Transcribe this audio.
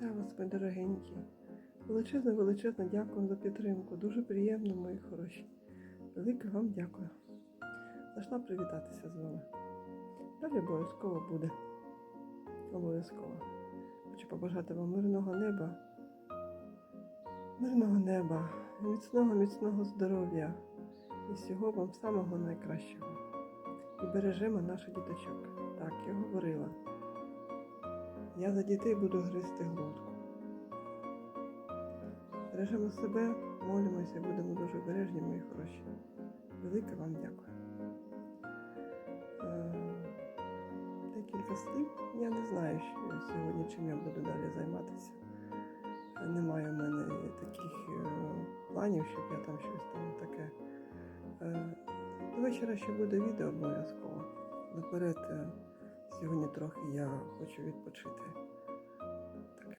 Вітаю вас, мої дорогенькі. Величезне, величезне дякую за підтримку. Дуже приємно, мої хороші. Велике вам дякую. Зайшла привітатися з вами. Далі обов'язково буде. Обов'язково. Хочу побажати вам мирного неба. Мирного неба, міцного, міцного здоров'я і всього вам самого найкращого. І бережемо наших діточок. Так, я говорила. Я за дітей буду гризти глотку. Бережемо себе, молимося, будемо дуже обережні, мої хороші. Велике вам дякую. Е, Декілька слів. Я не знаю, що сьогодні чим я буду далі займатися. Немає в мене таких е, планів, щоб я там щось там таке. Е, До вечора ще буде відео обов'язково. Наперед, Сьогодні трохи я хочу відпочити.